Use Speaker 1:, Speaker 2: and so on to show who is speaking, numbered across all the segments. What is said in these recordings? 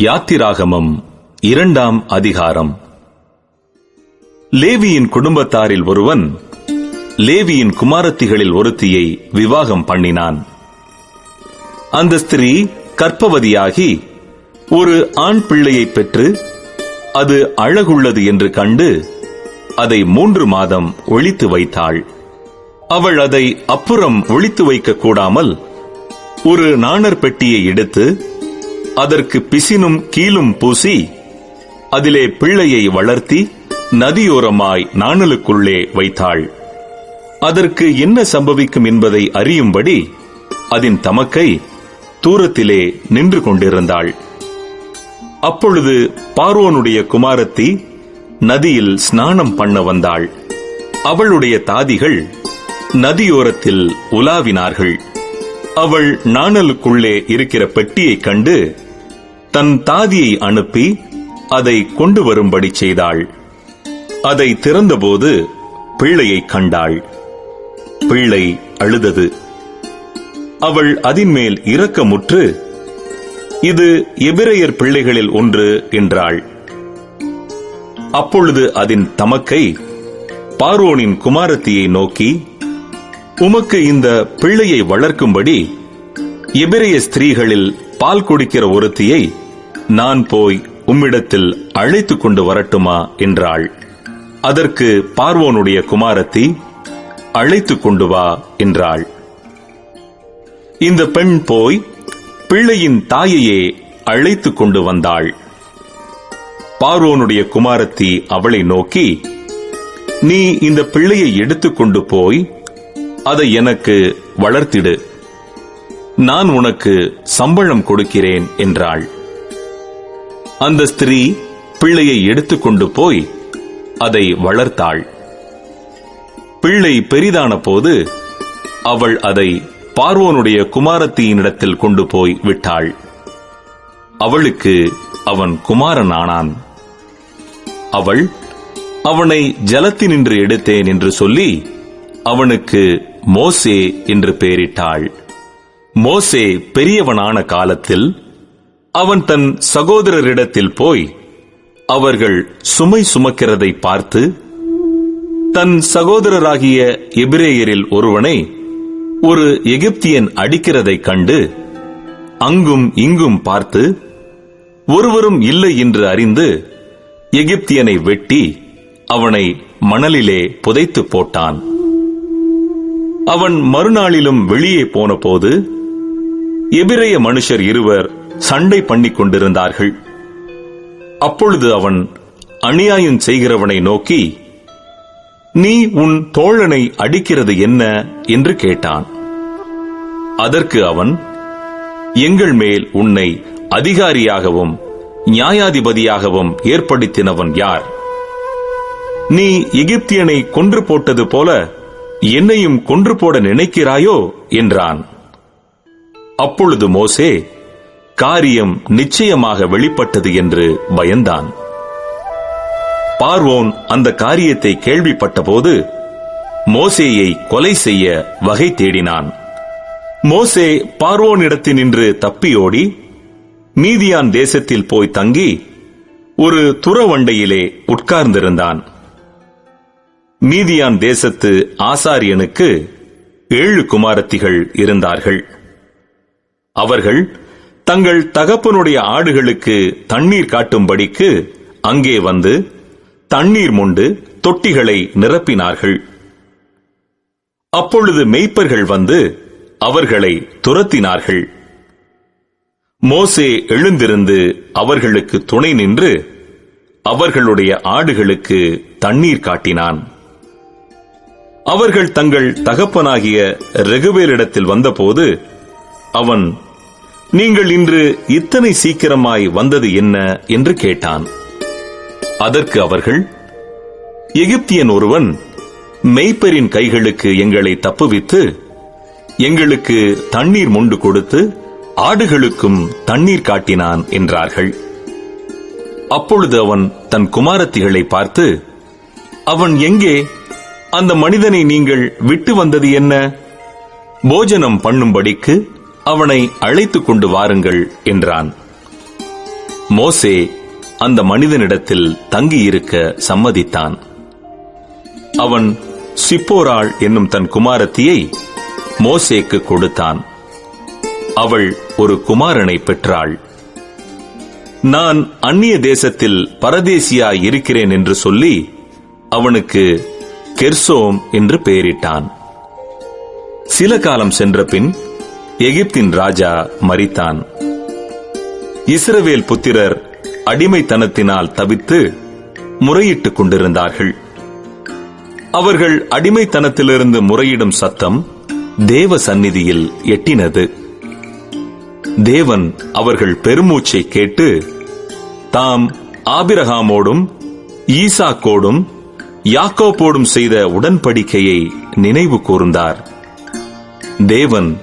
Speaker 1: யாத்திராகமம் இரண்டாம் அதிகாரம். லேவியின் குடும்பத்தாரில் ஒருவன் லேவியின் குமாரத்திகளில் ஒருத்தியை விவாகம் பண்ணினான். அந்த ஸ்திரீ கற்பவதியாகி ஒரு ஆண் பிள்ளையை பெற்று அது அழகுள்ளது என்று கண்டு அதை மூன்று மாதம் ஒழித்து வைத்தாள். அவள் அதை அப்புறம் ஒழித்து வைக்க கூடாமல் ஒரு நாணர் பெட்டியை எடுத்து அதற்கு பிசினும் கீலும் பூசி அதிலே பிள்ளையை வளர்த்தி நதியோரமாய் நாணலுக்குள்ளே வைத்தாள். அதற்கு என்ன சம்பவிக்கும் என்பதை அறியும்படி அதன் தமக்கை தூரத்திலே நின்று கொண்டிருந்தாள். அப்பொழுது பார்வோனுடைய குமாரத்தி நதியில் ஸ்நானம் பண்ண வந்தாள். அவளுடைய தாதிகள் நதியோரத்தில் உலாவினார்கள். அவள் நாணலுக்குள்ளே இருக்கிற பெட்டியைக் கண்டு தன் தாதியை அனுப்பி அதை கொண்டு வரும்படி செய்தாள். அதை திறந்தபோது பிள்ளையை கண்டாள். பிள்ளை அழுதது. அவள் அதின்மேல் இரக்கமுற்று இது எபிரையர் பிள்ளைகளில் ஒன்று என்றாள். அப்பொழுது அதன் தமக்கை பார்வோனின் குமாரத்தியை நோக்கி உமக்கு இந்த பிள்ளையை வளர்க்கும்படி எபிரைய ஸ்திரீகளில் பால் குடிக்கிற ஒருத்தியை நான் போய் உம்மிடத்தில் அழைத்துக் கொண்டு வரட்டுமா? என்றாள். அதற்கு பார்வோனுடைய குமாரத்தி அழைத்துக் கொண்டு வா என்றாள். இந்த பெண் போய் பிள்ளையின் தாயையே அழைத்துக் கொண்டு வந்தாள். பார்வோனுடைய குமாரத்தி அவளை நோக்கி நீ இந்த பிள்ளையை எடுத்துக்கொண்டு போய் அதை எனக்கு வளர்த்திடு. நான் உனக்கு சம்பளம் கொடுக்கிறேன் என்றாள். அந்த ஸ்திரீ பிள்ளையை எடுத்துக்கொண்டு போய் அதை வளர்த்தாள். பிள்ளை பெரிதான போது அவள் அதை பார்வோனுடைய குமாரத்தியினிடத்தில் கொண்டு போய் விட்டாள். அவளுக்கு அவன் குமாரன் ஆனான் அவள் அவனை ஜலத்தினின்று எடுத்தேன் என்று சொல்லி அவனுக்கு மோசே என்று பெயரிட்டாள். மோசே பெரியவனான காலத்தில் அவன் தன் சகோதரரிடத்தில் போய் அவர்கள் சுமை சுமக்கிறதை பார்த்து தன் சகோதரராகிய எபிரேயரில் ஒருவனை ஒரு எகிப்தியன் அடிக்கிறதைக் கண்டு அங்கும் இங்கும் பார்த்து ஒருவரும் இல்லை என்று அறிந்து எகிப்தியனை வெட்டி அவனை மணலிலே புதைத்து போட்டான். அவன் மறுநாளிலும் வெளியே போனபோது எபிரேய மனுஷர் இருவர் சண்டை பண்ணிக் கொண்டிருந்தார்கள். அப்பொழுது அவன் அநியாயம் செய்கிறவனை நோக்கி நீ உன் தோழனை அடிக்கிறது என்ன? என்று கேட்டான். அதற்கு அவன் எங்கள் மேல் உன்னை அதிகாரியாகவும் நியாயாதிபதியாகவும் ஏற்படுத்தினவன் யார்? நீ எகிப்தியனை கொன்று போட்டது போல என்னையும் கொன்று போட நினைக்கிறாயோ? என்றான். அப்பொழுது மோசே காரியம் நிச்சயமாக வெளிப்பட்டது என்று பயந்தான். பார்வோன் அந்த காரியத்தை கேள்விப்பட்டபோது மோசேயை கொலை செய்ய வகை தேடினான். மோசே பார்வோனிடத்தில் நின்று தப்பியோடி மீதியான் தேசத்தில் போய் தங்கி ஒரு துறவண்டையிலே உட்கார்ந்திருந்தான். மீதியான் தேசத்து ஆசாரியனுக்கு ஏழு குமாரத்திகள் இருந்தார்கள். அவர்கள் தங்கள் தகப்பனுடைய ஆடுகளுக்கு தண்ணீர் காட்டும்படிக்கு அங்கே வந்து தண்ணீர் முண்டு தொட்டிகளை நிரப்பினார்கள். அப்பொழுது மெய்ப்பர்கள் வந்து அவர்களை துரத்தினார்கள். மோசே எழுந்திருந்து அவர்களுக்கு துணை நின்று அவர்களுடைய ஆடுகளுக்கு தண்ணீர் காட்டினான். அவர்கள் தங்கள் தகப்பனாகிய ரெகுவேலிடத்தில் வந்தபோது அவன் நீங்கள் இன்று இத்தனை சீக்கிரமாய் வந்தது என்ன என்று கேட்டான். அதற்கு அவர்கள் எகிப்தியன் ஒருவன் மெய்ப்பரின் கைகளுக்கு எங்களை தப்புவித்து எங்களுக்கு தண்ணீர் முண்டு கொடுத்து ஆடுகளுக்கும் தண்ணீர் காட்டினான் என்றார்கள். அப்பொழுது அவன் தன் குமாரத்திகளை பார்த்து அவன் எங்கே? அந்த மனிதனை நீங்கள் விட்டு வந்தது என்ன? போஜனம் பண்ணும்படிக்கு அவனை அழைத்துக் கொண்டு வாருங்கள் என்றான். மோசே அந்த மனிதனிடத்தில் தங்கியிருக்க சம்மதித்தான். அவன் சிப்போராள் என்னும் தன் குமாரத்தியை மோசேக்கு கொடுத்தான். அவள் ஒரு குமாரனை பெற்றாள். நான் அந்நிய தேசத்தில் பரதேசியாய் இருக்கிறேன் என்று சொல்லி அவனுக்கு கெர்சோம் என்று பெயரிட்டான். சில காலம் சென்ற பின் எகிப்தின் ராஜா மரித்தான். இஸ்ரவேல் புத்திரர் அடிமைத்தனத்தினால் தவித்து முறையிட்டுக் கொண்டிருந்தார்கள். அவர்கள் அடிமைத்தனத்திலிருந்து முறையிடும் சத்தம் தேவ சந்நிதியில் எட்டினது. தேவன் அவர்கள் பெருமூச்சை கேட்டு தாம் ஆபிரகாமோடும் ஈசாக்கோடும் யாக்கோப்போடும் செய்த உடன்படிக்கையை நினைவு கூர்ந்தார். தேவன்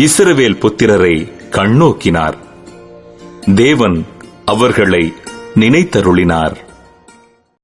Speaker 1: இஸ்ரவேல் புத்திரரை கண்ணோக்கினார். தேவன் அவர்களை நினைத்தருளினார்.